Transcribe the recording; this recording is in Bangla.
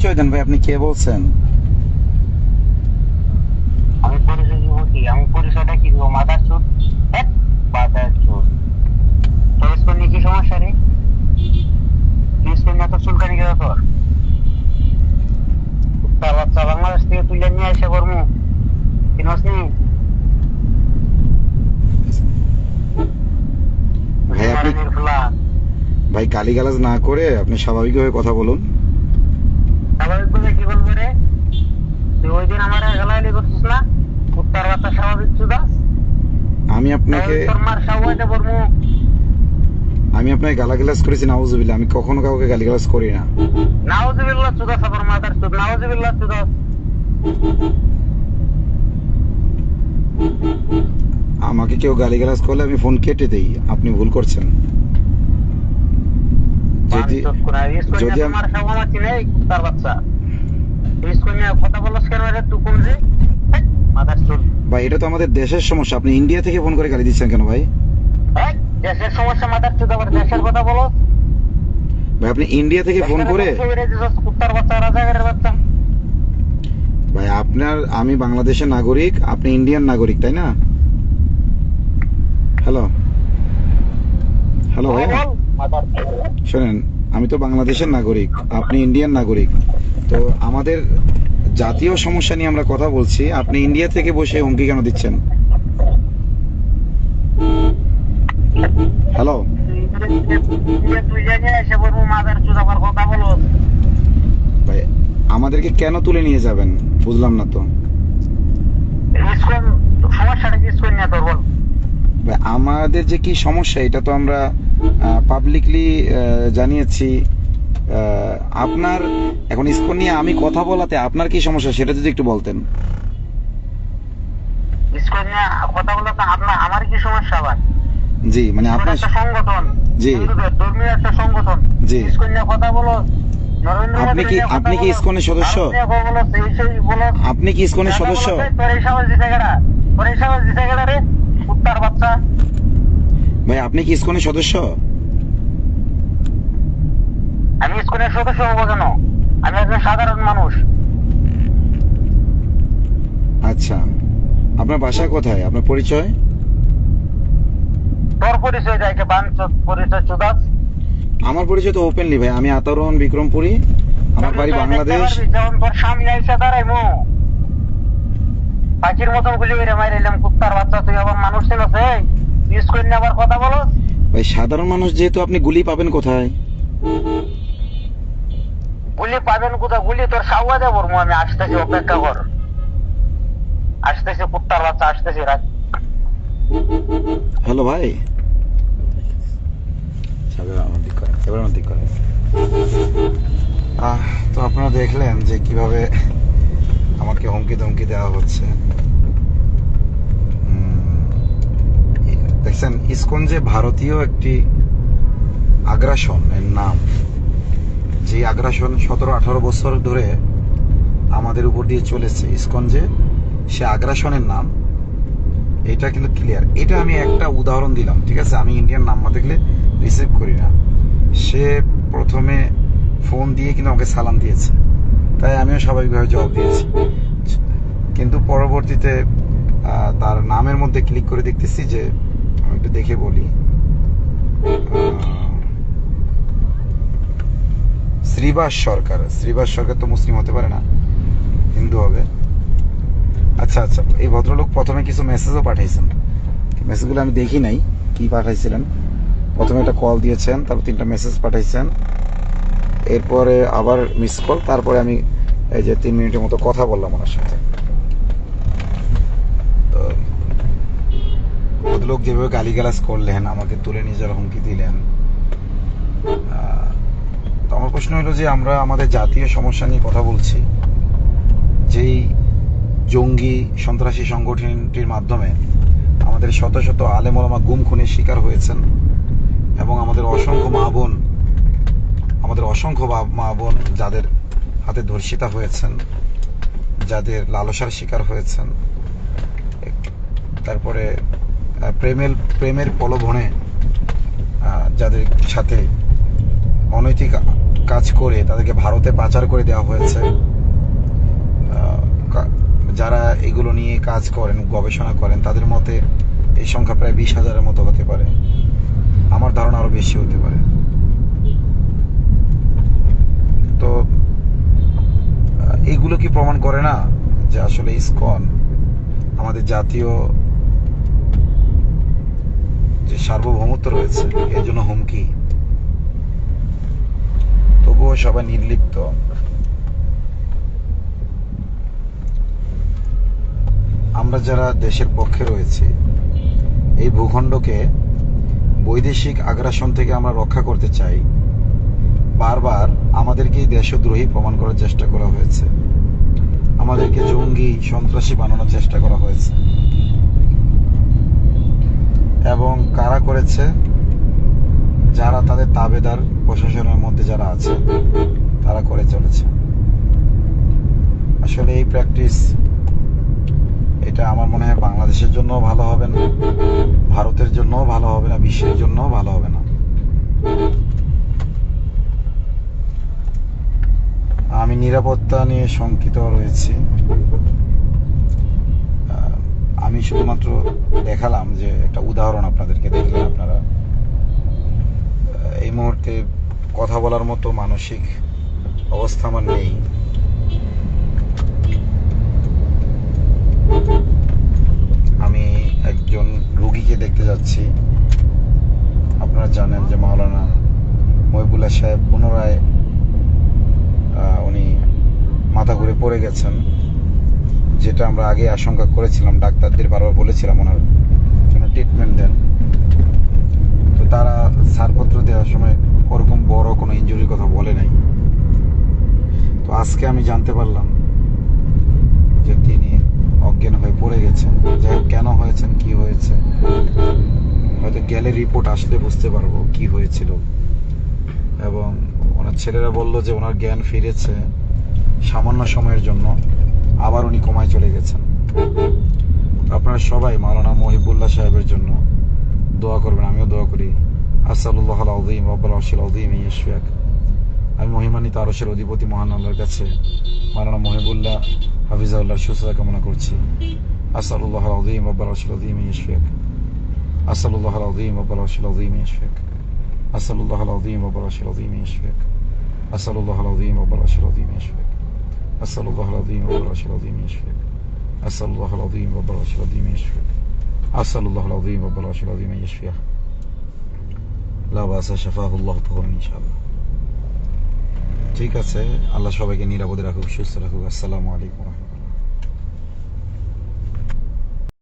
পরিচয় দেন ভাই আপনি কে বলছেন? আমি পরিচয় দিব কি? আমি পরিচয়টা কি দিব? মাথার মাথার করলে কি সমস্যা রে? ফিস করলে এত চুলকানি গেল তোর বাচ্চা বাংলাদেশ থেকে তুলে নিয়ে এসে করব চিনস নি? ভাই না করে আপনি স্বাভাবিকভাবে কথা বলুন। বলে কি বলব রে? তুই ওই দিন আমার গালাগালি করছিস না কুত্তার বাচ্চা স্বাভাবিক চুদাস আমি আপনাকে তোর আমি আপনাকে গালাগালাজ করেছি নাউজুবিল্লাহ। আমি কখনো কাউকে গালিগালাজ করি না। নাউজুবিল্লাহ চুদাস মাথার চুদ নাউজুবিল্লাহ চুদাস আমাকে কেউ গালিগালাজ করলে আমি ফোন কেটে দেই আপনি ভুল করছেন। যদি যদি আম- আমার সাবামা চিনে কুত্তার বাচ্চা। কথা বলছ কেন রে তুই কোন যে। হেৎ, মাথার চুদ ভাই এটা তো আমাদের দেশের সমস্যা। আপনি ইন্ডিয়া থেকে ফোন করে গালি দিচ্ছেন কেন ভাই? দেশের সমস্যা মাথার চুদ আবার দেশের কথা বলো। ভাই আপনি ইন্ডিয়া থেকে ফোন করে ভাই আপনার আমি বাংলাদেশের নাগরিক আপনি ইন্ডিয়ান নাগরিক তাই না? হ্যালো হ্যালো ভাই? চুদ। শোনেন আমি তো বাংলাদেশের নাগরিক আপনি ইন্ডিয়ান নাগরিক। তো আমাদের জাতীয় সমস্যা নিয়ে আমরা কথা বলছি। আপনি ইন্ডিয়া থেকে বসে হুমকি কেন দিচ্ছেন? হ্যালো ভাই, আমাদেরকে কেন তুলে নিয়ে যাবেন? বুঝলাম না তো। আমাদের যে কি সমস্যা, এটা তো আমরা পাবলিকলি জানিয়েছি। আপনার এখন ইসকন নিয়ে আমি কথা বলাতে আপনার কি সমস্যা সেটা যদি একটু বলতেন স্কুল নিয়ে কথা বলো আপনার আমার কি সমস্যা আবার জি মানে আপনার সংগঠন জি। ধর্মীয় একটা সংগঠন জি। স্কুল নিয়ে কথা বলো নরেন্দ্র আপনি কি- আপনি কি ইসকনের সদস্য? আপনি কি ইসকনের সদস্য? ভাই আপনি কি ইসকনের সদস্য আমি স্কুলের সদস্য হব কেন? আমি একজন সাধারণ মানুষ। আচ্ছা আপনার বাসা কোথায়? আপনার পরিচয়? তোর পরিচয় বাঞ্চত পরিচয় চুদাস। আমার পরিচয় তো ওপেনলি ভাই। আমি বিক্রমপুরী। আমার বাড়ি বাংলাদেশ। যেমন তোর সামনে মো পাখির মতন গুলি মাইরাইলাম কুত্তার বাচ্চা তুই আবার মানুষ ছিল সেই নিয়ে আবার কথা বলো। ভাই সাধারণ মানুষ যেহেতু আপনি গুলি পাবেন কোথায়? গুলি পাবেন কোথাও গুলি তোর সাউয়া দেবো আমি, আসতেছি, অপেক্ষা কর। আসতেছি, কুত্তার বাচ্চা, আসতেছি রাত হ্যালো ভাই। তো আপনারা দেখলেন যে কীভাবে আমাকে হুমকি ধমকি দেওয়া হচ্ছে। দেখছেন, ইসকন যে ভারতীয় একটি আগ্রাসন, এর নাম। যে আগ্রাসন সতেরো আঠারো বছর ধরে আমাদের উপর দিয়ে চলেছে ইসকন যে সে আগ্রাসনের নাম, এটা কিন্তু ক্লিয়ার এটা আমি একটা উদাহরণ দিলাম, ঠিক আছে? আমি ইন্ডিয়ান নাম্বার দেখলে রিসিভ করি না। সে প্রথমে ফোন দিয়ে কিন্তু আমাকে সালাম দিয়েছে। তাই আমিও স্বাভাবিকভাবে জবাব দিয়েছি। কিন্তু পরবর্তীতে তার নামের মধ্যে ক্লিক করে দেখতেছি যে, আমি একটু দেখে বলি। শ্রীবাস সরকার শ্রীবাস সরকার তো মুসলিম হতে পারে না, হিন্দু হবে। আচ্ছা আচ্ছা এই ভদ্রলোক প্রথমে কিছু মেসেজও পাঠিয়েছেন। মেসেজগুলো আমি দেখি নাই, কি পাঠাইছিলেন। প্রথমে একটা কল দিয়েছেন, তারপর তিনটা মেসেজ পাঠাইছেন। এরপরে আবার মিস কল তারপরে আমি এই যে তিন মিনিটের মতো কথা বললাম ওনার সাথে। তো ভদ্রলোক যেভাবে গালিগালাজ করলেন, আমাকে তুলে নিয়ে যাওয়ার হুমকি দিলেন তো আমার প্রশ্ন হলো যে আমরা আমাদের জাতীয় সমস্যা নিয়ে কথা বলছি, যেই জঙ্গি সন্ত্রাসী সংগঠনটির মাধ্যমে আমাদের শত শত আলেমোলামা গুম খুনের শিকার হয়েছেন এবং আমাদের অসংখ্য মা বোন, আমাদের অসংখ্য মা বোন যাদের হাতে ধর্ষিতা হয়েছেন, যাদের লালসার শিকার হয়েছেন। তারপরে প্রেমের প্রেমের প্রলোভনে যাদের সাথে অনৈতিক কাজ করে তাদেরকে ভারতে পাচার করে দেওয়া হয়েছে। যারা এগুলো নিয়ে কাজ করেন, গবেষণা করেন, তাদের মতে এই সংখ্যা প্রায় বিশ হাজারের মতো হতে পারে। আমার ধারণা আরও বেশি হতে পারে। তো এগুলো কি প্রমাণ করে না যে আসলে ইসকন আমাদের জাতীয় যে সার্বভৌমত্ব রয়েছে, এর জন্য হুমকি? তবুও সবাই নির্লিপ্ত। আমরা যারা দেশের পক্ষে রয়েছি, এই ভূখণ্ডকে বৈদেশিক আগ্রাসন থেকে আমরা রক্ষা করতে চাই, বারবার আমাদেরকেই দেশদ্রোহী প্রমাণ করার চেষ্টা করা হয়েছে। আমাদেরকে জঙ্গি, সন্ত্রাসী বানানোর চেষ্টা করা হয়েছে। এবং কারা করেছে? যারা তাদের তাবেদার প্রশাসনের মধ্যে যারা আছে, তারা করে চলেছে। আসলে এই প্র্যাকটিস এটা আমার মনে হয় বাংলাদেশের জন্য ভালো হবে না, ভারতের জন্যও ভালো হবে না, বিশ্বের জন্যও ভালো হবে না। আমি নিরাপত্তা নিয়ে শঙ্কিত রয়েছি। আমি শুধুমাত্র দেখালাম যে একটা উদাহরণ আপনাদেরকে দেখলেন আপনারা এই মুহূর্তে কথা বলার মতো মানসিক অবস্থা আমার নেই। আমি একজন রুগীকে দেখতে যাচ্ছি। আপনারা জানেন যে মাওলানা মহিবুল্লাহ সাহেব পুনরায় উনি মাথা ঘুরে পড়ে গেছেন, যেটা আমরা আগে আশঙ্কা করেছিলাম, ডাক্তারদের বারবার বলেছিলাম ওনার জন্য ট্রিটমেন্ট দেন। তারা ছাড়পত্র দেওয়ার সময় ওরকম বড় কোনো ইনজুরির কথা বলে নাই। তো আজকে আমি জানতে পারলাম যে তিনি অজ্ঞান হয়ে পড়ে গেছেন। হোক, কেন হয়েছেন কি হয়েছে? হয়তো গেলে রিপোর্ট আসলে বুঝতে পারব কি হয়েছিল। এবং ওনার ছেলেরা বলল যে ওনার জ্ঞান ফিরেছে সামান্য সময়ের জন্য আবার উনি কমায় চলে গেছেন। আপনারা সবাই মাওলানা মহিবুল্লাহ সাহেবের জন্য দোয়া করবেন আমিও দোয়া করি আসাল্লাহ আলদিম রব্বাল আরশিল আলদিম ইশফিয়াক আমি মহিমান্বিত আরশের অধিপতি মহান আল্লাহর কাছে মাওলানা মহিবুল্লাহ হাফিজাউল্লাহর সুস্থতা কামনা করছি আসাল্লাহ আলদিম রব্বাল আরশিল আলদিম ইশফিয়াক আসাল্লাহ আলদিম রব্বাল আরশিল আলদিম ইশফিয়াক أسأل الله العظيم وبرش العظيم يشفيك أسأل الله العظيم وبرش العظيم يشفيك أسأل الله العظيم وبرش العظيم يشفيك أسأل الله العظيم وبرش العظيم يشفيك أسأل الله العظيم وبرش العظيم يشفيه لا بأس شفاه الله طهورا إن شاء الله ঠিক আছে আল্লাহ সবাইকে নিরাপদে রাখুক সুস্থ রাখুক আসসালামু আলাইকুম রহমতুল্লাহ